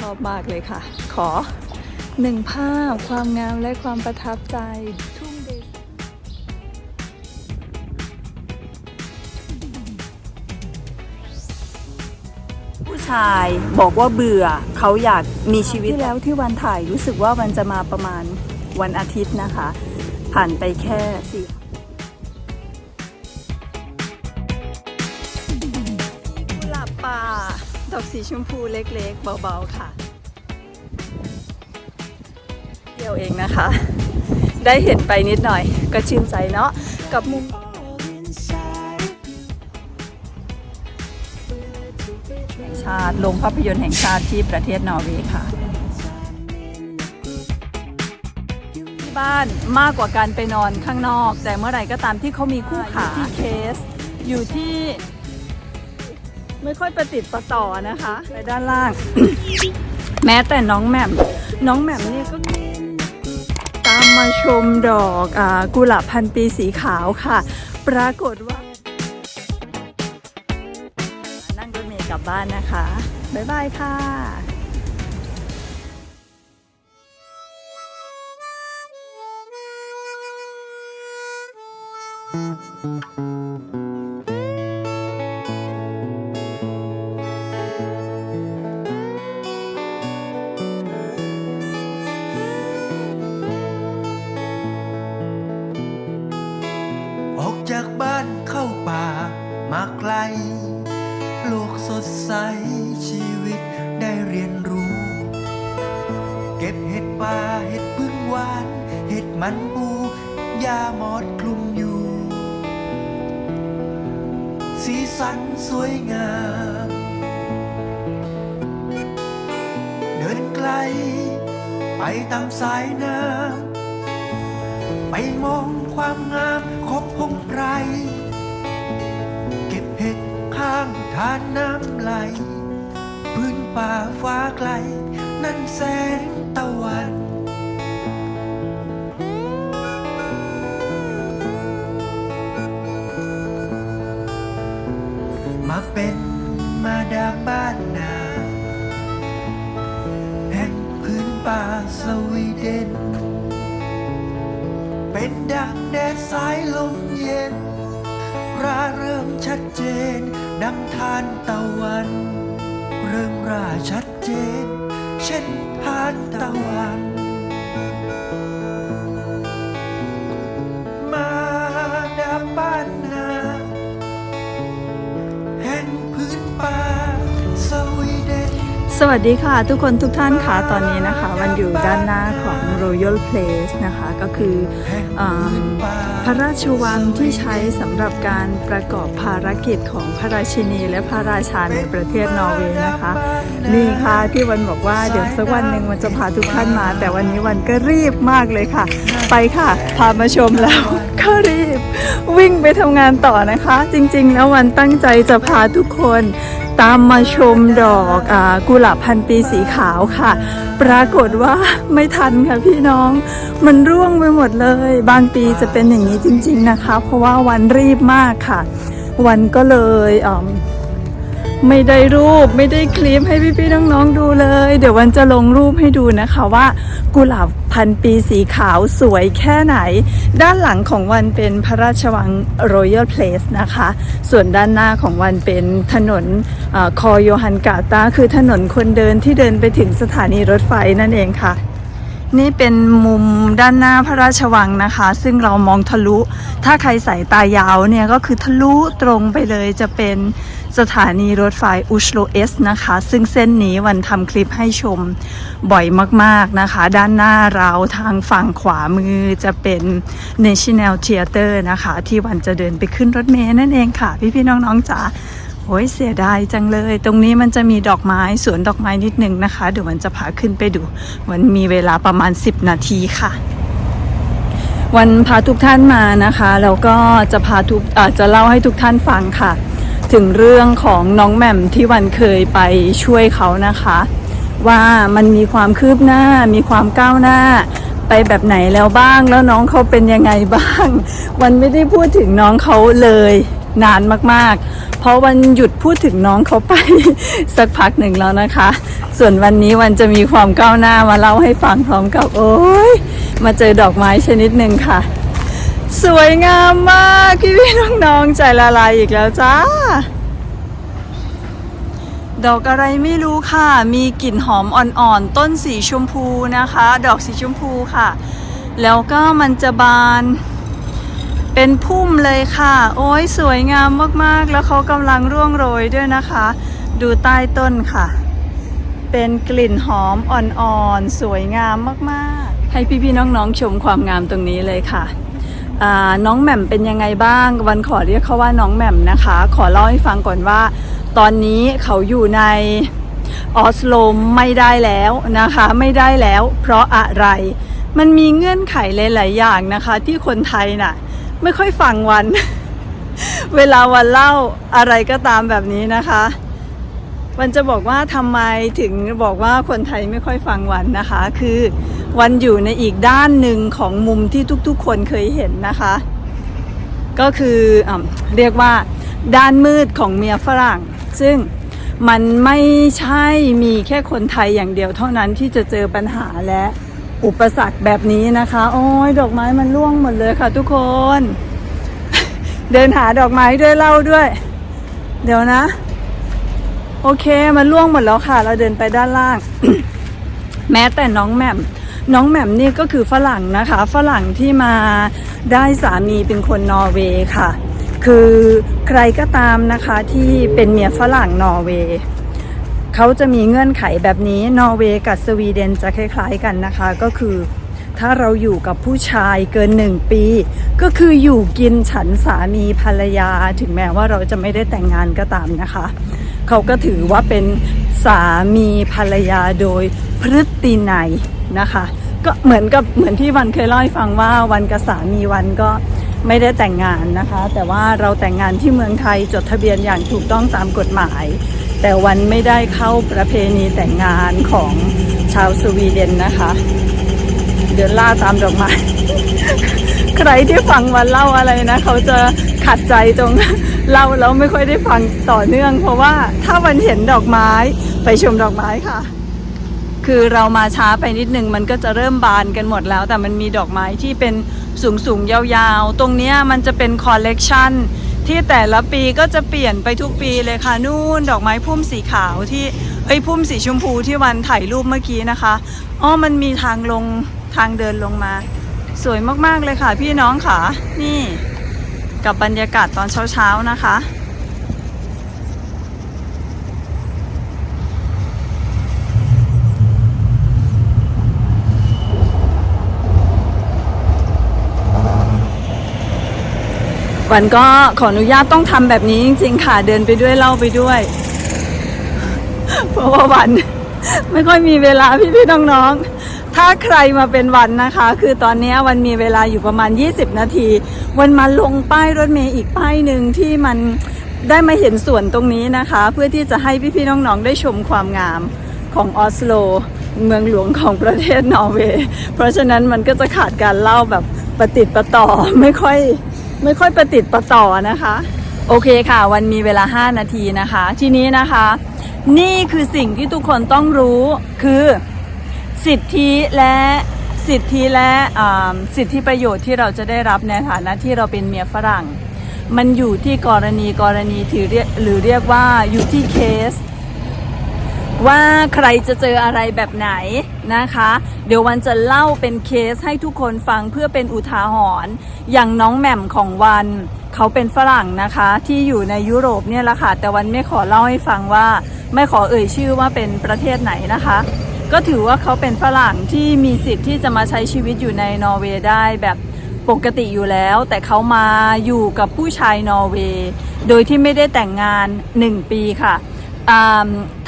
ชอบมากเลยค่ะ ขอหนึ่งภาพความงามและความประทับใจทุ่งเดชผู้ชายบอกว่าเบื่อเขาอยากมีชีวิตที่แล้วที่วันถ่ายรู้สึกว่ามันจะมาประมาณวันอาทิตย์นะคะ ผ่านไปแค่สี่ ดอกสีชมพูเล็กๆ เบาๆค่ะ เดียวเองนะคะ ได้เห็นไปนิดหน่อย ก็ชื่นใจเนาะกับมุมชาติ ลงภาพยนตร์แห่งชาติที่ประเทศนอร์เวย์ค่ะ ที่บ้านมากกว่าการไปนอนข้างนอก แต่เมื่อไหร่ก็ตามที่เขามีคู่ขาที่เคส อยู่ที่ ไม่ค่อยประติดประต่อนะคะ ไปด้านล่าง แม้แต่น้องแหม่มน้องแหม่มเนี่ยก็ตามมาชมดอกอกุหลาบพันปีสีขาวค่ะ ปรากฏว่า นั่งรถเมล์กลับบ้านนะคะ บ๊ายบายค่ะ โลกสดใสชีวิตได้เรียนรู้ เก็บเห็ดป่าเห็ดพึ่งหวาน เห็ดมันปูยาหมอดคลุมอยู่ สีสันสวยงาม เดินไกล ไปตามสายน้ำไปมองความงามของพงไพรเก็บเห็ดข้าง ทานน้ำไหล พื้นป่าฟ้าไกล นั่นแสงตะวันมาเป็นมาดามบ้านนาแห่งพื้นป่าสวีเดน เป็นดังแดดสายลมเย็น ราเริ่มชัดเจน ดังทานตะวัน เริ่มราชัดเจน เช่นทานตะวัน สวัสดีค่ะ ทุกคนทุกท่านค่ะตอนนี้นะคะวันอยู่ด้านหน้าของ Royal Place นะคะก็คืออพระราชวังที่ใช้สำหรับการประกอบภารกิจของพระราชินีและพระราชาในประเทศนอร์เวย์นะคะ นี่ค่ะที่วันบอกว่าเดี๋ยวสักวันหนึ่งวันจะพาทุกท่านมา แต่วันนี้วันก็รีบมากเลยค่ะ ไปค่ะ พามาชมแล้วก็รีบ วิ่งไปทำงานต่อนะคะ จริงๆ แล้ววันตั้งใจจะพาทุกคน ตามมาชมดอกอกุหลาบพันปีสีขาวค่ะ ปรากฏว่าไม่ทันค่ะพี่น้อง มันร่วงไปหมดเลย บางปีจะเป็นอย่างนี้จริง ๆนะคะ เพราะว่าวันรีบมากค่ะ วันก็เลย ไม่ได้รูปไม่ได้คลิปให้พี่ๆน้องๆดูเลย เดี๋ยววันจะลงรูปให้ดูนะคะว่า กุหลาบพันปีสีขาวสวยแค่ไหน ด้านหลังของวันเป็นพระราชวัง Royal Place นะคะ ส่วนด้านหน้าของวันเป็นถนนอคอโยฮันกาตา คือถนนคนเดินที่เดินไปถึงสถานีรถไฟนั่นเองค่ะ นี่เป็นมุมด้านหน้าพระราชวังนะคะ ซึ่งเรามองทะลุ ถ้าใครใส่ตายาวเนี่ยก็คือทะลุตรงไปเลยจะเป็นสถานีรถไฟอุชโลเอสนะคะ ซึ่งเส้นนี้วันทำคลิปให้ชมบ่อยมากๆนะคะ ด้านหน้าเราทางฝั่งขวามือจะเป็น National Theater นะคะ ที่วันจะเดินไปขึ้นรถเมล์นั่นเองค่ะ พี่ๆน้องๆจ๋า โอ้ยเสียดายจังเลย ตรงนี้มันจะมีดอกไม้สวนดอกไม้นิดนึงนะคะ เดี๋ยววันจะพาขึ้นไปดู วันมีเวลาประมาณ 10 นาทีค่ะ วันพาทุกท่านมานะคะแล้วก็จะพาทุกอาจจะเล่าให้ทุกท่านฟังค่ะ ถึงเรื่องของน้องแหม่มที่วันเคยไปช่วยเขานะคะ ว่ามันมีความคืบหน้า มีความก้าวหน้าไปแบบไหนแล้วบ้างแล้วน้องเขาเป็นยังไงบ้าง วันไม่ได้พูดถึงน้องเขาเลย นานมากๆ เพราะวันหยุดพูดถึงน้องเขาไป สักพักหนึ่งแล้วนะคะ ส่วนวันนี้วันจะมีความก้าวหน้ามาเล่าให้ฟังพร้อมกับ โอ้ยมาเจอดอกไม้ชนิดหนึ่งค่ะ สวยงามมากพี่พี่น้องๆใจละลายอีกแล้วจ้า ดอกอะไรไม่รู้ค่ะ มีกลิ่นหอมอ่อนๆ ต้นสีชมพูนะคะ ดอกสีชมพูค่ะ แล้วก็มันจะบาน เป็นพุ่มเลยค่ะ โอ้ยสวยงามมากๆ แล้วเขากำลังร่วงโรยด้วยนะคะ ดูใต้ต้นค่ะ เป็นกลิ่นหอมอ่อนๆ สวยงามมากๆ ให้พี่ๆน้องๆชมความงามตรงนี้เลยค่ะน้องแหม่มเป็นยังไงบ้าง วันขอเรียกเขาว่าน้องแหม่มนะคะ ขอเล่าให้ฟังก่อนว่า ตอนนี้เขาอยู่ในออสโลไม่ได้แล้วนะคะ ไม่ได้แล้ว เพราะอะไร มันมีเงื่อนไขหลาย ๆ อย่างนะคะ ที่คนไทยน่ะ ไม่ค่อยฟังวัน เวลาวันเล่าอะไรก็ตามแบบนี้นะคะ วันจะบอกว่าทำไมถึงบอกว่าคนไทยไม่ค่อยฟังวันนะคะ คือวันอยู่ในอีกด้านหนึ่งของมุมที่ทุกๆ คนเคยเห็นนะคะ ก็คืออเรียกว่าด้านมืดของเมียฝรั่ง ซึ่งมันไม่ใช่มีแค่คนไทยอย่างเดียวเท่านั้นที่จะเจอปัญหาและ อุปสรรคแบบนี้นะคะ โอ้ยดอกไม้มันร่วงหมดเลยค่ะ ทุกคน เดินหาดอกไม้ด้วยเล่าด้วย เดี๋ยวนะ โอเคมันล่วงหมดแล้วค่ะ เราเดินไปด้านล่าง แม้แต่น้องแหม่มน้องแหม่มนี่ก็คือฝรั่งนะคะ ฝรั่งที่มาได้สามีเป็นคนนอร์เวย์ค่ะ คือใครก็ตามนะคะที่เป็นเมียฝรั่งนอร์เวย์ เขาจะมีเงื่อนไขแบบนี้นอร์เวย์กับสวีเดนจะคล้ายๆกันนะคะ ก็คือถ้าเราอยู่กับผู้ชายเกินหนึ่งปี ก็คืออยู่กินฉันสามีภรรยา ถึงแม้ว่าเราจะไม่ได้แต่งงานก็ตามนะคะ เขาก็ถือว่าเป็นสามีภรรยาโดยพฤตินัยนะคะ ก็เหมือนกับเหมือนที่วันเคยเล่าให้ฟังว่าวันกับสามีวันก็ไม่ได้แต่งงานนะคะ แต่ว่าเราแต่งงานที่เมืองไทยจดทะเบียนอย่างถูกต้องตามกฎหมาย แต่วันไม่ได้เข้าประเพณีแต่งงานของชาวสวีเดนนะคะ เดินล่าตามดอกไม้ ใครที่ฟังวันเล่าอะไรนะ เขาจะขัดใจตรงเล่าแล้วไม่ค่อยได้ฟังต่อเนื่อง เพราะว่าถ้าวันเห็นดอกไม้ไปชมดอกไม้ค่ะ คือเรามาช้าไปนิดนึงมันก็จะเริ่มบานกันหมดแล้ว แต่มันมีดอกไม้ที่เป็นสูงสูงๆยาวๆ ตรงนี้มันจะเป็นคอลเลกชัน ที่แต่ละปีก็จะเปลี่ยนไปทุกปีเลยค่ะนู่นดอกไม้พุ่มสีขาวที่เอ้ยพุ่มสีชมพูที่วันถ่ายรูปเมื่อกี้นะคะอ๋อมันมีทางลงทางเดินลงมา สวยมากๆเลยค่ะ พี่น้องค่ะ นี่กับบรรยากาศตอนเช้าๆนะคะ วันก็ขออนุญาตต้องทำแบบนี้จริงๆค่ะเดินไปด้วยเล่าไปด้วย เพราะว่าวันไม่ค่อยมีเวลาพี่ๆน้องๆ ถ้าใครมาเป็นวันนะคะ คือตอนนี้วันมีเวลาอยู่ประมาณ 20 นาที วันมาลงป้ายรถเมย์อีกป้ายหนึ่งที่มันได้มาเห็นส่วนตรงนี้นะคะ เพื่อที่จะให้พี่ๆน้องๆ ได้ชมความงามของออสโล เมืองหลวงของประเทศนอร์เวย์ เพราะฉะนั้นมันก็จะขาดการเล่าแบบประติดประต่อไม่ค่อย ไม่ค่อยประติดประต่อนะคะ โอเคค่ะ วันมีเวลา 5 นาทีนะคะ ทีนี้นะคะ นี่คือสิ่งที่ทุกคนต้องรู้คือ สิทธิและสิทธิและอ่าสิทธิประโยชน์ที่เราจะได้รับในฐานะที่เราเป็นเมียฝรั่ง มันอยู่ที่กรณีกรณีถือเรียหรือเรียกว่าอยู่ที่เคส ว่าใครจะเจออะไรแบบไหนนะคะ เดี๋ยววันจะเล่าเป็นเคสให้ทุกคนฟังเพื่อเป็นอุทาหรณ์อย่างน้องแหม่มของวันเขาเป็นฝรั่งนะคะที่อยู่ในยุโรปเนี่ยแหละค่ะ แต่วันไม่ขอเล่าให้ฟังว่า ไม่ขอเอ่ยชื่อว่าเป็นประเทศไหนนะคะ ก็ถือว่าเขาเป็นฝรั่งที่มีสิทธิ์ที่จะมาใช้ชีวิตอยู่ในนอร์เวย์ได้แบบปกติอยู่แล้ว แต่เขามาอยู่กับผู้ชายนอร์เวย์โดยที่ไม่ได้แต่งงาน 1 ปีค่ะ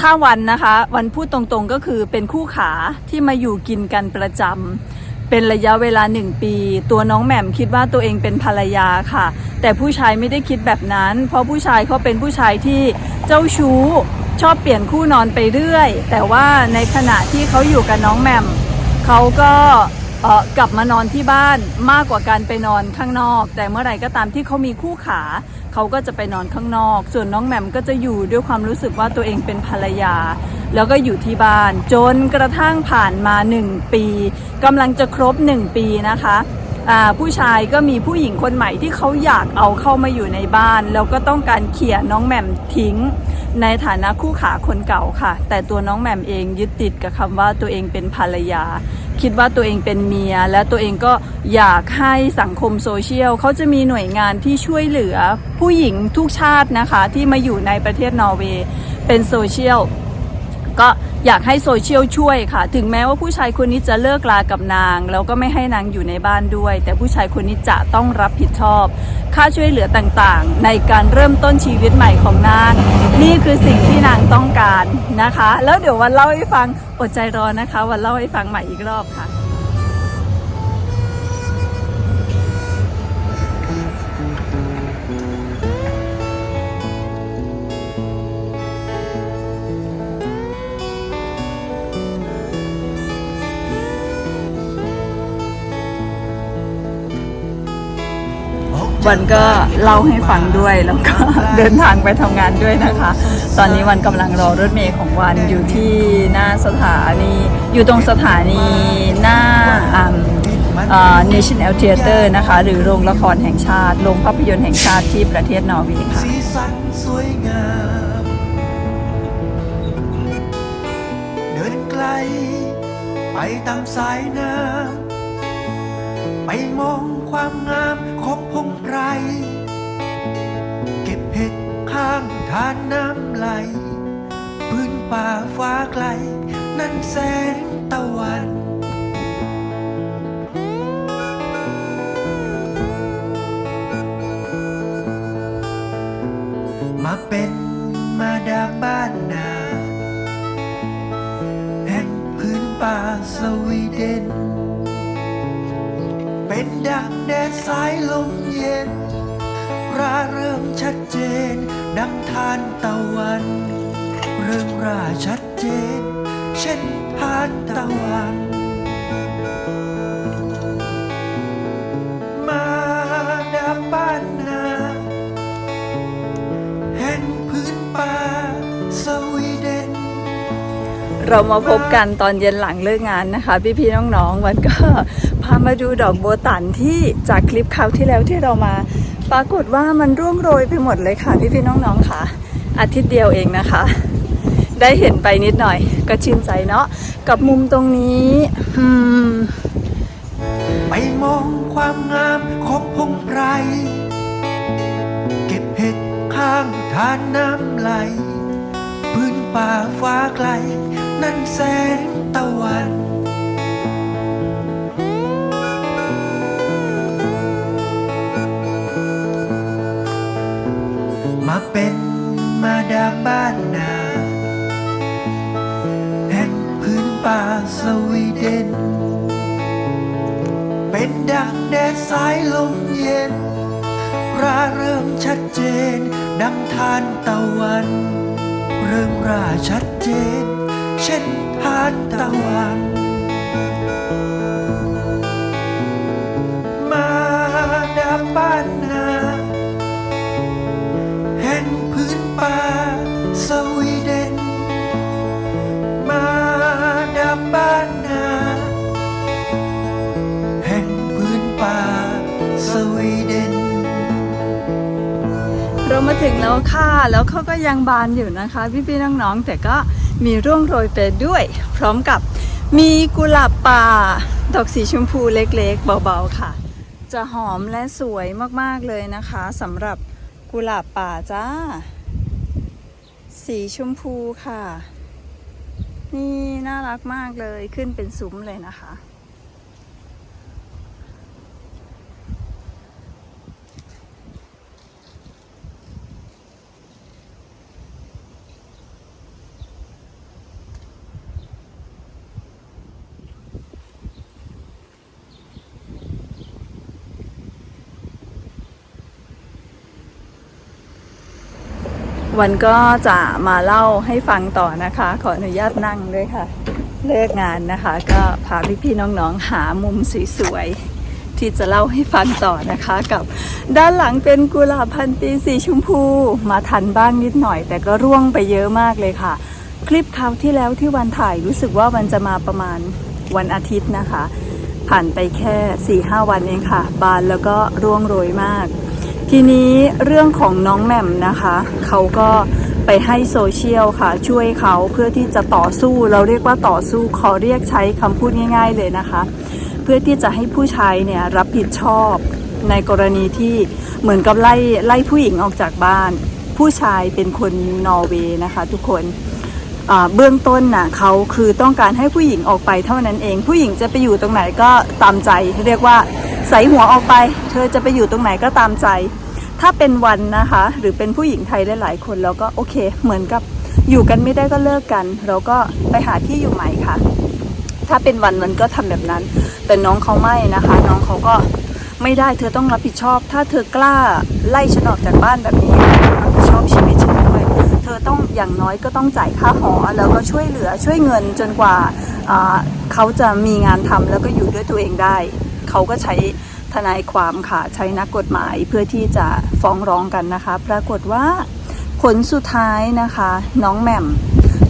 ถ้าวันนะคะ วันพูดตรงๆก็คือเป็นคู่ขาที่มาอยู่กินกันประจำเป็นระยะเวลาหนึ่งปี ตัวน้องแหม่มคิดว่าตัวเองเป็นภรรยาค่ะ แต่ผู้ชายไม่ได้คิดแบบนั้น เพราะผู้ชายเขาเป็นผู้ชายที่เจ้าชู้ชอบเปลี่ยนคู่นอนไปเรื่อย แต่ว่าในขณะที่เขาอยู่กับน้องแหม่มเขาก็ กลับมานอนที่บ้านมากกว่าการไปนอนข้างนอก แต่เมื่อไหร่ก็ตามที่เขามีคู่ขาเขาก็จะไปนอนข้างนอก ส่วนน้องแหม่มก็จะอยู่ด้วยความรู้สึกว่าตัวเองเป็นภรรยา แล้วก็อยู่ที่บ้าน จนกระทั่งผ่านมา 1 ปีกำลังจะครบ 1 ปีนะคะ ผู้ชายก็มีผู้หญิงคนใหม่ที่เขาอยากเอาเข้ามาอยู่ในบ้าน แล้วก็ต้องการเขี่ยน้องแหม่มทิ้ง ในฐานะคู่ขาคนเก่าค่ะ แต่ตัวน้องแหม่มเองยึดติดกับคำว่าตัวเองเป็นภรรยา คิดว่าตัวเองเป็นเมีย และตัวเองก็อยากให้สังคมโซเชียลเขาจะมีหน่วยงานที่ช่วยเหลือผู้หญิงทุกชาตินะคะที่มาอยู่ในประเทศนอร์เวย์เป็นโซเชียล ก็อยากให้โซเชียลช่วยค่ะ ถึงแม้ว่าผู้ชายคนนี้จะเลิกลากับนาง แล้วก็ไม่ให้นางอยู่ในบ้านด้วย แต่ผู้ชายคนนี้จะต้องรับผิดชอบ ค่าช่วยเหลือต่างๆ ในการเริ่มต้นชีวิตใหม่ของนาง นี่คือสิ่งที่นางต้องการนะคะ แล้วเดี๋ยววันเล่าให้ฟังอดใจรอนะคะ วันเล่าให้ฟังใหม่อีกรอบค่ะ วันก็เล่าให้ฟังด้วยแล้วก็เดินทางไปทำงานด้วยนะคะ ตอนนี้วันกำลังรอรถเมล์ของวันอยู่ที่หน้าสถานีอยู่ตรงสถานีหน้าอ่าอ่า National Theater นะคะ หรือโรงละครแห่งชาติ โรงภาพยนตร์แห่งชาติที่ประเทศนอร์เวย์ค่ะเดินไกล ไปตามสายน้ำไปมอง ความงามของพงไพร เก็บเห็ดข้างทานน้ำไหล พื้นป่าฟ้าไกล นั่นแสงตะวันมาเป็นมาดามบ้านนา แห่งพื้นป่าสวีเดน เป็นดังแดดสายลมเย็นราเริ่มชัดเจน ดังทานตะวัน เริ่มราชัดเจน เช่นทานตะวันมาดาบ้านนาแห่งพื้นป่าสวีเดนเรามาพบกันตอนเย็นหลังเลิกงานนะคะ พี่ๆน้องๆวันก็ามาดูดอกโบตันที่จากคลิปคราวที่แล้วที่เรามา ปรากฏว่ามันร่วงโรยไปหมดเลยค่ะพี่ๆน้องๆค่ะ อาทิตย์เดียวเองนะคะ ได้เห็นไปนิดหน่อย ก็ชื่นใจเนาะกับมุมตรงนี้อืมไปมองความงามของพงไพรเก็บเห็ดข้างทานน้ำไหล พื้นป่าฟ้าไกล นั่นแสงตะวัน มาเป็นมาดามบ้านนาแห่งพื้นป่าสวีเดน เป็นดังแดดสายลมเย็นราเริ่มชัดเจน ดังทานตะวัน เริ่มราชัดเจน เช่นทานตะวันมาดามบ้าน ถึงแล้วค่ะ แล้วเขาก็ยังบานอยู่นะคะ พี่ๆน้องๆ แต่ก็มีร่วงโรยไปด้วย พร้อมกับมีกุหลาบป่า ดอกสีชมพูเล็กๆ เบาๆค่ะ จะหอมและสวยมากๆเลยนะคะสำหรับกุหลาบป่าจ้า สีชมพูค่ะ นี่น่ารักมากเลยขึ้นเป็นซุ้มเลยนะคะ วันก็จะมาเล่าให้ฟังต่อนะคะ ขออนุญาตนั่งด้วยค่ะ เลิกงานนะคะ ก็พาพี่ๆน้องๆ หามุมสวยๆ ที่จะเล่าให้ฟังต่อนะคะ กับด้านหลังเป็นกุหลาบพันปีสีชมพู มาทันบ้างนิดหน่อย แต่ก็ร่วงไปเยอะมากเลยค่ะ คลิปคราวที่แล้วที่วันถ่ายรู้สึกว่ามันจะมาประมาณวันอาทิตย์นะคะ ผ่านไปแค่4-5วันเองค่ะ บานแล้วก็ร่วงโรยมาก ทีนี้เรื่องของน้องแหม่มนะคะ เขาก็ไปให้โซเชียลค่ะ ช่วยเขาเพื่อที่จะต่อสู้เราเรียกว่าต่อสู้ขอเรียกใช้คำพูดง่าย ๆ เลยนะคะ เพื่อที่จะให้ผู้ชายเนี่ยรับผิดชอบในกรณีที่เหมือนกับไล่ไล่ผู้หญิงออกจากบ้าน ผู้ชายเป็นคนนอร์เวย์นะคะ ทุกคนเบื้องต้นน่ะเขาคือต้องการให้ผู้หญิงออกไปเท่านั้นเอง ผู้หญิงจะไปอยู่ตรงไหนก็ตามใจ เรียกว่าใส่หัวออกไป เธอจะไปอยู่ตรงไหนก็ตามใจ ถ้าเป็นวันนะคะ หรือเป็นผู้หญิงไทยหลายๆคนแล้วก็โอเค เหมือนกับอยู่กันไม่ได้ก็เลิกกัน เราก็ไปหาที่อยู่ใหม่ค่ะ ถ้าเป็นวันมันก็ทำแบบนั้น แต่น้องเขาไม่นะคะ น้องเขาก็ไม่ได้เธอต้องรับผิดชอบ ถ้าเธอกล้าไล่ฉันออกจากบ้านแบบนี้รับผิดชอบชีวิตฉันด้วยเธอต้องอย่างน้อยก็ต้องจ่ายค่าหอแล้วก็ช่วยเหลือช่วยเงินจนกว่าอ่าเขาจะมีงานทำแล้วก็อยู่ด้วยตัวเองได้ เขาก็ใช้ ทนายความค่ะใช้นักกฎหมายเพื่อที่จะฟ้องร้องกันนะคะ ปรากฏว่าผลสุดท้ายนะคะ น้องแหม่ม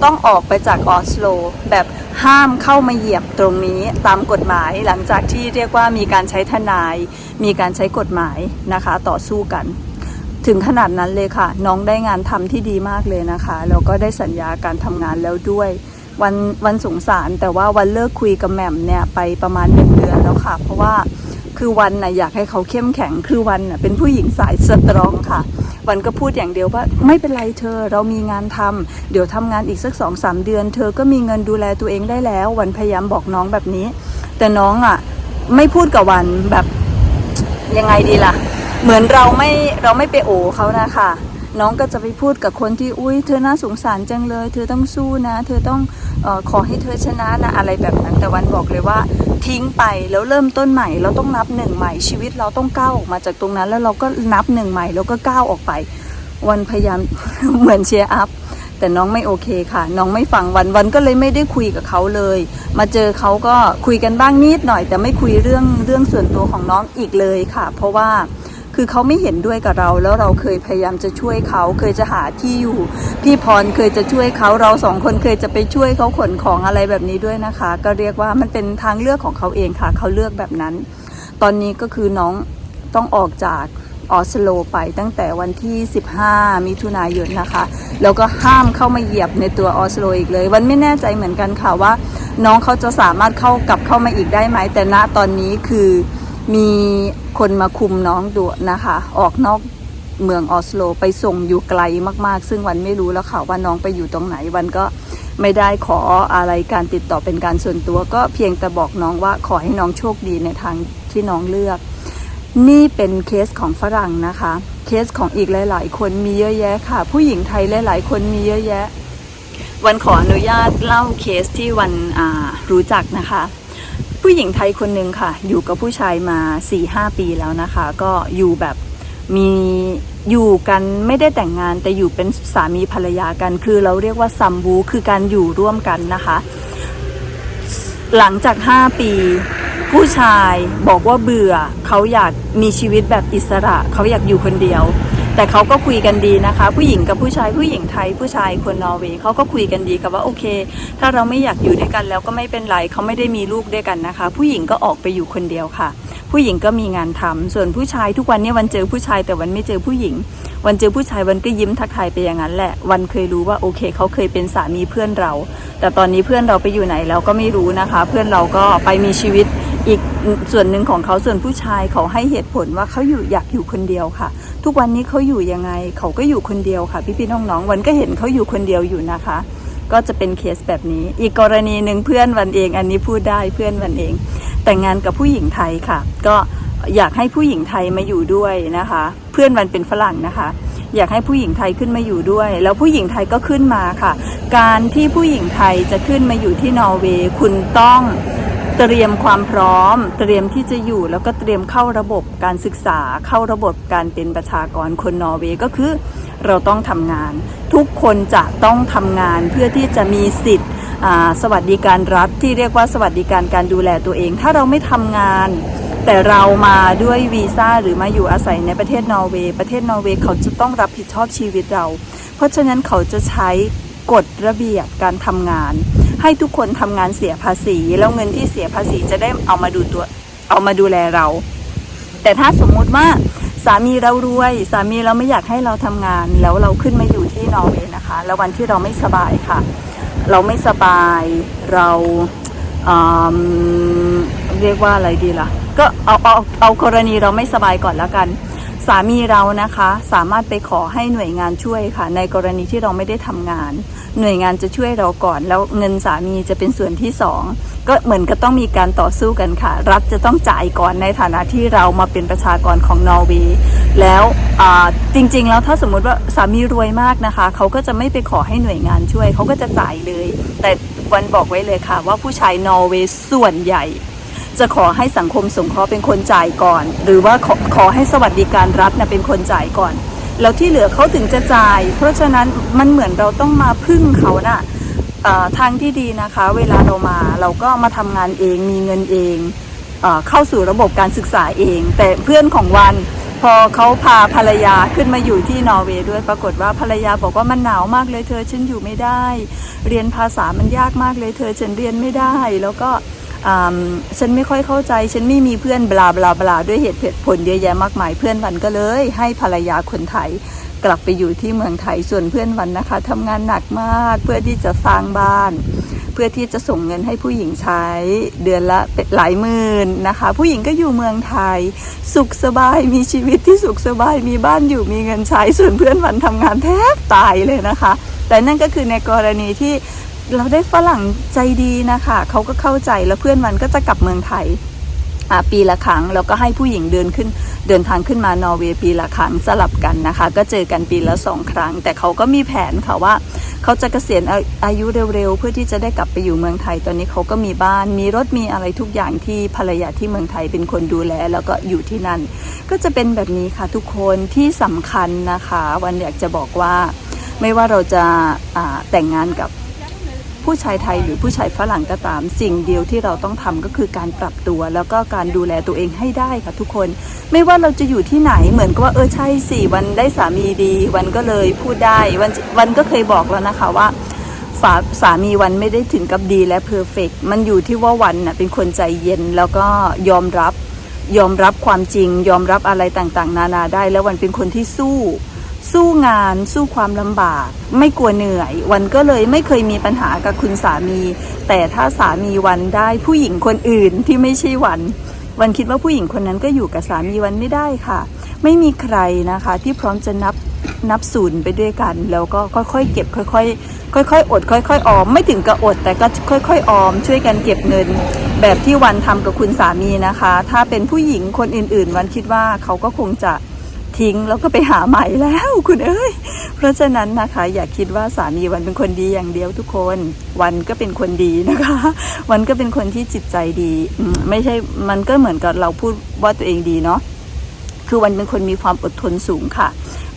ต้องออกไปจากออสโล แบบห้ามเข้ามาเหยียบตรงนี้ตามกฎหมายหลังจากที่เรียกว่ามีการใช้ทนาย มีการใช้กฎหมายนะคะ ต่อสู้กัน ถึงขนาดนั้นเลยค่ะ น้องได้งานทำที่ดีมากเลยนะคะแล้วก็ได้สัญญาการทำงานแล้วด้วยวันวันสงสารแต่ว่าวันเลิกคุยกับแหม่มเนี่ยไปประมาณหนึ่งเดือนแล้วค่ะ เพราะว่า คือวันน่ะอยากให้เขาเข้มแข็งคือวันน่ะเป็นผู้หญิงสายสตรองค่ะ วันก็พูดอย่างเดียวว่าไม่เป็นไรเธอเรามีงานทำเดี๋ยวทำงานอีกสักสองสามเดือน เธอก็มีเงินดูแลตัวเองได้แล้ว วันพยายามบอกน้องแบบนี้ แต่น้องอะไม่พูดกับวันแบบยังไงดีล่ะ เหมือนเราไม่เราไม่ไปโอเขานะคะ น้องก็จะไปพูดกับคนที่อุ้ยเธอน่าสงสารจังเลย เธอต้องสู้นะ เธอต้องออขอให้เธอชนะนะอะไรแบบนั้น แต่วันบอกเลยว่าทิ้งไปแล้วเริ่มต้นใหม่ เราต้องนับหนึ่งใหม่ชีวิตเราต้องก้าวออกมาจากตรงนั้น แล้วเราก็นับหนึ่งใหม่แล้วก็ก้าวออกไป วันพยายามเหมือนเชียร์อัพแต่น้องไม่โอเคค่ะ น้องไม่ฟังวันวันก็เลยไม่ได้คุยกับเขาเลย มาเจอเขาก็คุยกันบ้างนิดหน่อย แต่ไม่คุยเรื่องเรื่องส่วนตัวของน้องอีกเลยค่ะ เพราะว่า คือเขาไม่เห็นด้วยกับเรา แล้วเราเคยพยายามจะช่วยเขาเคยจะหาที่อยู่ พี่พรเคยจะช่วยเขาเราสองคนเคยจะไปช่วยเขาขนของอะไรแบบนี้ด้วยนะคะ ก็เรียกว่ามันเป็นทางเลือกของเขาเองค่ะ เขาเลือกแบบนั้น ตอนนี้ก็คือน้องต้องออกจากออสโลไปตั้งแต่วันที่ 15 มิถุนายนนะคะ แล้วก็ห้ามเข้ามาเหยียบในตัวออสโลอีกเลย วันไม่แน่ใจเหมือนกันค่ะว่า น้องเขาจะสามารถเข้ากลับเข้ามาอีกได้ไหมแต่ณตอนนี้คือ มีคนมาคุมน้องดูนะคะ ออกนอกเมืองออสโล ไปส่งอยู่ไกลมากๆ ซึ่งวันไม่รู้แล้วค่ะว่าน้องไปอยู่ตรงไหนวันก็ไม่ได้ขออะไรการติดต่อเป็นการส่วนตัว ก็เพียงแต่บอกน้องว่าขอให้น้องโชคดีในทางที่น้องเลือก นี่เป็นเคสของฝรั่งนะคะ เคสของอีกหลาย ๆ คนมีเยอะแยะค่ะ ผู้หญิงไทยหลาย ๆ คนมีเยอะแยะ วันขออนุญาตเล่าเคสที่วันรู้จักนะคะ ผู้หญิงไทยคนหนึ่งค่ะ อยู่กับผู้ชายมา 4-5 ปีแล้วนะคะ ก็อยู่แบบมีอยู่กันไม่ได้แต่งงานแต่อยู่เป็นสามีภรรยากัน คือเราเรียกว่าซัมบูคือการอยู่ร่วมกันนะคะ หลังจาก 5 ปี ผู้ชายบอกว่าเบื่อ เขาอยากมีชีวิตแบบอิสระ เขาอยากอยู่คนเดียว แต่เขาก็คุยกันดีนะคะ ผู้หญิงกับผู้ชายผู้หญิงไทยผู้ชายคนนอร์เวย์เขาก็คุยกันดีกับว่าโอเค ถ้าเราไม่อยากอยู่ด้วยกันแล้วก็ไม่เป็นไรเขาไม่ได้มีลูกด้วยกันนะคะ ผู้หญิงก็ออกไปอยู่คนเดียวค่ะ ผู้หญิงก็มีงานทำส่วนผู้ชายทุกวันนี้วันเจอผู้ชายแต่วันไม่เจอผู้หญิง วันเจอผู้ชายวันก็ยิ้มทักทายไปอย่างนั้นแหละ วันเคยรู้ว่าโอเคเขาเคยเป็นสามีเพื่อนเรา แต่ตอนนี้เพื่อนเราไปอยู่ไหนแล้วก็ไม่รู้นะคะ เพื่อนเราก็ไปมีชีวิต อีกส่วนหนึ่งของเขาส่วนผู้ชายเขาให้เหตุผลว่าเขาอยู่อยากอยู่คนเดียวค่ะ ทุกวันนี้เขาอยู่ยังไง เขาก็อยู่คนเดียวค่ะ พี่ๆน้องๆวันก็เห็นเขาอยู่คนเดียวอยู่นะคะ ก็จะเป็นเคสแบบนี้ อีกกรณีหนึ่งเพื่อนวันเอง อันนี้พูดได้เพื่อนวันเอง แต่งงานกับผู้หญิงไทยค่ะ ก็อยากให้ผู้หญิงไทยมาอยู่ด้วยนะคะ เพื่อนวันเป็นฝรั่งนะคะ อยากให้ผู้หญิงไทยขึ้นมาอยู่ด้วย แล้วผู้หญิงไทยก็ขึ้นมาค่ะ การที่ผู้หญิงไทยจะขึ้นมาอยู่ที่นอร์เวย์คุณต้อง เตรียมความพร้อม เตรียมที่จะอยู่แล้วก็เตรียมเข้าระบบการศึกษา เข้าระบบการเป็นประชากรคนนอร์เวย์ก็คือ เราต้องทำงาน ทุกคนจะต้องทำงานเพื่อที่จะมีสิทธิ์สวัสดิการรัฐที่เรียกว่าสวัสดิการการดูแลตัวเอง ถ้าเราไม่ทำงาน แต่เรามาด้วยวีซ่าหรือมาอยู่อาศัยในประเทศนอร์เวย์ประเทศนอร์เวย์เขาจะต้องรับผิดชอบชีวิตเรา เพราะฉะนั้นเขาจะใช้กฎระเบียบการทำงาน ให้ทุกคนทำงานเสียภาษี แล้วเงินที่เสียภาษีจะได้เอามาดูตัวเอามาดูแลเรา แต่ถ้าสมมุติว่าสามีเรารวย สามีเราไม่อยากให้เราทำงาน แล้วเราขึ้นมาอยู่ที่นอร์เวย์นะคะ แล้ววันที่เราไม่สบายค่ะ เราไม่สบายเราอืมเรียกว่าอะไรดีล่ะ ก็เอาเอาเอากรณีเราไม่สบายก่อนแล้วกัน สามีเรานะคะ สามารถไปขอให้หน่วยงานช่วยค่ะ ในกรณีที่เราไม่ได้ทำงาน หน่วยงานจะช่วยเราก่อน แล้วเงินสามีจะเป็นส่วนที่สองก็เหมือนก็ต้องมีการต่อสู้กันค่ะ รัฐจะต้องจ่ายก่อนในฐานะที่เรามาเป็นประชากรของนอร์เวย์แล้วจริงๆ แล้วถ้าสมมุติว่าสามีรวยมากนะคะ เขาก็จะไม่ไปขอให้หน่วยงานช่วย เขาก็จะจ่ายเลย แต่วันบอกไว้เลยค่ะ ว่าผู้ชายนอร์เวย์ส่วนใหญ่ จะขอให้สังคมสงเคราะห์เป็นคนจ่ายก่อน หรือว่าขอขอให้สวัสดิการรัฐนะเป็นคนจ่ายก่อน แล้วที่เหลือเขาถึงจะจ่าย เพราะฉะนั้นมันเหมือนเราต้องมาพึ่งเขาน่ะเอ่อทางที่ดีนะคะ เวลาเรามาเราก็มาทำงานเองมีเงินเองเอเข้าสู่ระบบการศึกษาเอง แต่เพื่อนของวันพอเขาพาภรรยาขึ้นมาอยู่ที่นอร์เวย์ด้วยปรากฏว่าภรรยาบอกว่ามันหนาวมากเลยเธอฉันอยู่ไม่ได้ เรียนภาษามันยากมากเลยเธอฉันเรียนไม่ได้ แล้วก็ ฉันไม่ค่อยเข้าใจ ฉันไม่มีเพื่อนบลาบลาบลาด้วยเหตุผลเยอะแยะมากมาย เพื่อนวันก็เลย ให้ภรรยาคนไทยกลับไปอยู่ที่เมืองไทยส่วนเพื่อนวันนะคะทำงานหนักมากเพื่อที่จะสร้างบ้าน เพื่อที่จะส่งเงินให้ผู้หญิงใช้ เดือนละเป็นหลายหมื่นนะคะ ผู้หญิงก็อยู่เมืองไทย สุขสบายมีชีวิตที่สุขสบายมีบ้านอยู่มีเงินใช้ส่วนเพื่อนวันทำงานแทบตายเลยนะคะ แต่นั่นก็คือในกรณีที่ เราได้ฝรั่งใจดีนะคะเขาก็เข้าใจแล้วเพื่อนมันก็จะกลับเมืองไทยปีละครั้งแล้วก็ให้ผู้หญิงเดินขึ้นเดินทางขึ้นมานอร์เวย์ปีละครั้งสลับกันนะคะ ก็เจอกันปีละสองครั้ง แต่เขาก็มีแผนค่ะว่าเขาจะเกษียณอาอายุเร็วๆ เพื่อที่จะได้กลับไปอยู่เมืองไทย ตอนนี้เขาก็มีบ้าน มีรถมีอะไรทุกอย่างที่ภรรยาที่เมืองไทยเป็นคนดูแล แล้วก็อยู่ที่นั่น ก็จะเป็นแบบนี้ค่ะทุกคนที่สำคัญนะคะ วันอยากจะบอกว่า ไม่ว่าเราจะแต่งงานกับ ผู้ชายไทยหรือผู้ชายฝรั่งก็ตาม สิ่งเดียวที่เราต้องทำก็คือการปรับตัว แล้วก็การดูแลตัวเองให้ได้ค่ะทุกคน ไม่ว่าเราจะอยู่ที่ไหนเหมือนกับว่าเออใช่สิวันได้สามีดี วันก็เลยพูดได้วันวันก็เคยบอกแล้วนะคะว่าสาสามีวันไม่ได้ถึงกับดีและเพอร์เฟกมันอยู่ที่ว่าวันน่ะเป็นคนใจเย็นแล้วก็ยอมรับ ยอมรับความจริง ยอมรับอะไรต่างๆ นานาได้ แล้ววันเป็นคนที่สู้ สู้งานสู้ความลำบาก ไม่กลัวเหนื่อย วันก็เลยไม่เคยมีปัญหากับคุณสามี แต่ถ้าสามีวันได้ผู้หญิงคนอื่นที่ไม่ใช่วัน วันคิดว่าผู้หญิงคนนั้นก็อยู่กับสามีวันไม่ได้ค่ะ ไม่มีใครนะคะที่พร้อมจะนับนับศูนย์ไปด้วยกัน แล้วก็ค่อยๆ เก็บค่อยๆค่อยๆอด ค่อย ๆ ออม ไม่ถึงกับอด แต่ก็ค่อย ๆ ออม ช่วยกันเก็บเงิน แบบที่วันทำกับคุณสามีนะคะ ถ้าเป็นผู้หญิงคนอื่น ๆ วันคิดว่าเขาก็คงจะ ทิ้งแล้วก็ไปหาใหม่แล้วคุณเอ้ย เพราะฉะนั้นนะคะ อย่าคิดว่าสามีวันเป็นคนดีอย่างเดียวทุกคน วันก็เป็นคนดีนะคะ วันก็เป็นคนที่จิตใจดีไม่ใช่มันก็เหมือนกับเราพูดว่าตัวเองดีเนาะคือวันเป็นคนมีความอดทนสูงค่ะ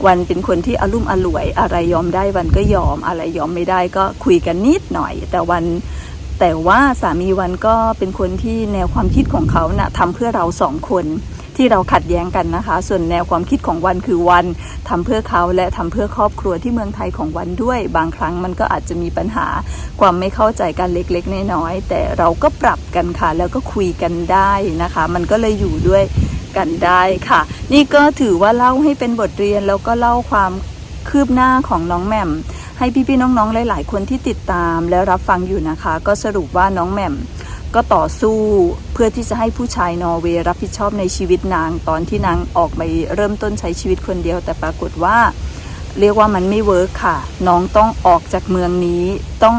วันเป็นคนที่อารมุ่มอร่วย อะไรยอมได้วันก็ยอมอะไรยอมไม่ได้ก็คุยกันนิดหน่อย แต่วันแต่ว่าสามีวันก็เป็นคนที่แนวความคิดของเขานะ่ะทำเพื่อเราสองคน ที่เราขัดแย้งกันนะคะ ส่วนแนวความคิดของวันคือวันทำเพื่อเขาและทำเพื่อครอบครัวที่เมืองไทยของวันด้วย บางครั้งมันก็อาจจะมีปัญหา ความไม่เข้าใจกันเล็กๆน้อยๆแต่เราก็ปรับกันค่ะ แล้วก็คุยกันได้นะคะ มันก็เลยอยู่ด้วยกันได้ค่ะ นี่ก็ถือว่าเล่าให้เป็นบทเรียนแล้วก็เล่าความคืบหน้าของน้องแหม่มให้พี่ๆน้องๆหลาย ๆ คนที่ติดตามและรับฟังอยู่นะคะ ก็สรุปว่าน้องแหม่ม ก็ต่อสู้เพื่อที่จะให้ผู้ชายนอร์เวย์รับผิดชอบในชีวิตนาง ตอนที่นางออกไปเริ่มต้นใช้ชีวิตคนเดียว แต่ปรากฏว่า เรียกว่ามันไม่เวิร์กค่ะ น้องต้องออกจากเมืองนี้ต้อง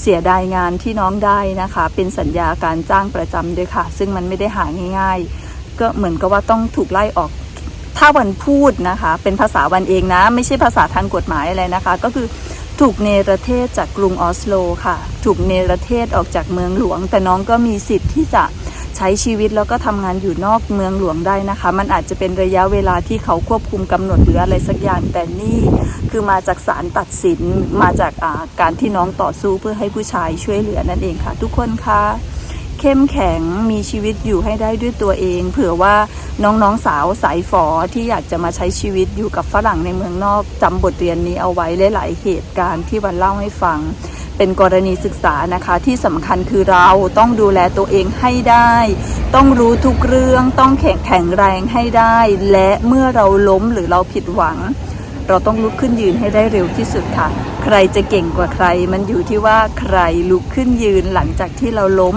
เสียดายงานที่น้องได้นะคะ เป็นสัญญาการจ้างประจำด้วยค่ะ ซึ่งมันไม่ได้หาง่าย ๆ ก็เหมือนกับว่าต้องถูกไล่ออกถ้าวันพูดนะคะ เป็นภาษาวันเองนะ ไม่ใช่ภาษาทางกฎหมายอะไรนะคะ ก็คือ ถูกเนรเทศจากกรุงออสโลค่ะ ถูกเนรเทศออกจากเมืองหลวง แต่น้องก็มีสิทธิ์ที่จะใช้ชีวิตแล้วก็ทำงานอยู่นอกเมืองหลวงได้นะคะ มันอาจจะเป็นระยะเวลาที่เขาควบคุมกำหนดหรืออะไรสักอย่างแต่นี่คือมาจากศาลตัดสินมาจากาการที่น้องต่อสู้เพื่อให้ผู้ชายช่วยเหลือนั่นเองค่ะ ทุกคนคะ เข้มแข็งมีชีวิตอยู่ให้ได้ด้วยตัวเอง เผื่อว่าน้องๆสาวสายฝอที่อยากจะมาใช้ชีวิตอยู่กับฝรั่งในเมืองนอกจำบทเรียนนี้เอาไว้หลายๆเหตุการณ์ที่วันเล่าให้ฟัง เป็นกรณีศึกษานะคะที่สำคัญคือเราต้องดูแลตัวเองให้ได้ ต้องรู้ทุกเรื่องต้องแข็งแข็งแรงให้ได้ และเมื่อเราล้มหรือเราผิดหวังเราต้องลุกขึ้นยืนให้ได้เร็วที่สุดค่ะ ใครจะเก่งกว่าใคร มันอยู่ที่ว่าใครลุกขึ้นยืนหลังจากที่เราล้ม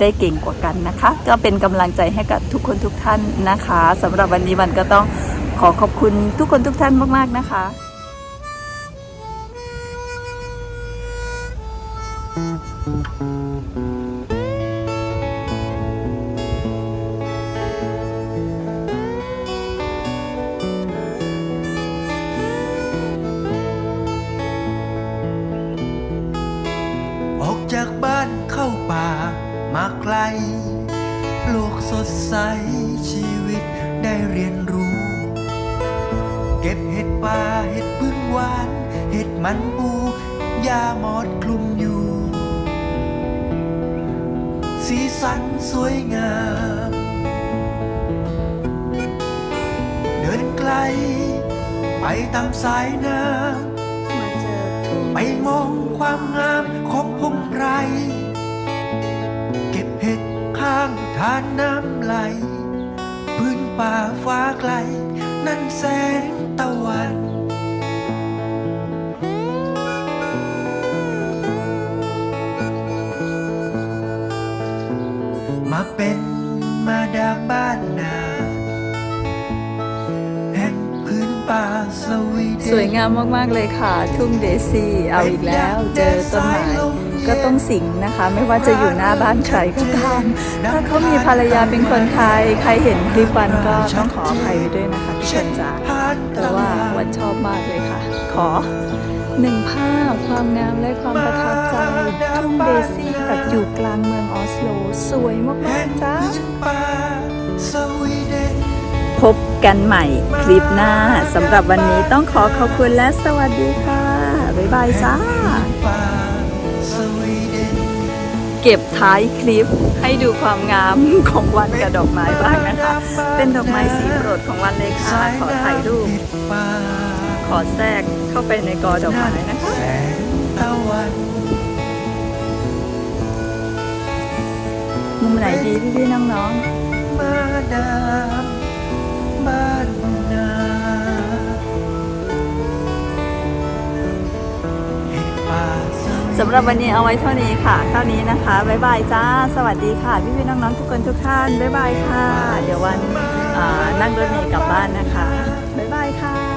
ได้เก่งกว่ากันนะคะ ก็เป็นกำลังใจให้กับทุกคนทุกท่านนะคะสำหรับวันนี้มันก็ต้องขอขอบคุณทุกคนทุกท่านมากๆนะคะ สวยงามมากๆเลยค่ะ ทุ่งเดซี่เอาอีกแล้ว เจอต้นไม้ก็ต้องสิงนะคะ ไม่ว่าจะอยู่หน้าบ้านใครก็ตามถ้าเขามีภรรยาเป็นคนไทย ใครเห็นคลิปวันก็ต้องขออภัยไว้ด้วยนะคะทุกคนจ้าแต่ว่าวันชอบมากเลยค่ะ ขอหนึ่งภาพความงามและความประทับใจทุ่งเดซี่แบบอยู่กลางเมืองออสโล สวยมากๆจ้าพื้นป่าสวีเดนพบกันใหม่คลิปหน้าสำหรับวันนี้ต้องขอขอบคุณและสวัสดีค่ะ บ๊ายบายจ้าเก็บท้ายคลิปให้ดูความงามของวันกับดอกไม้บ้างนะคะ เป็นดอกไม้สีโปรดของวันเลยค่ะ ขอถ่ายรูป ขอแทรกเข้าไปในกอดอกไม้นะคะมุมไหนดีพี่ๆน้องมาดาม บ้านนาสำหรับวันนี้เอาไว้เท่านี้ค่ะเท่านี้นะคะ บ๊ายบายจ้า สวัสดีค่ะ พี่ๆน้องๆทุกคนทุกท่าน บ๊ายบายค่ะ เดี๋ยววันนั่งรถเมล์กลับบ้านนะคะ บ๊ายบายค่ะ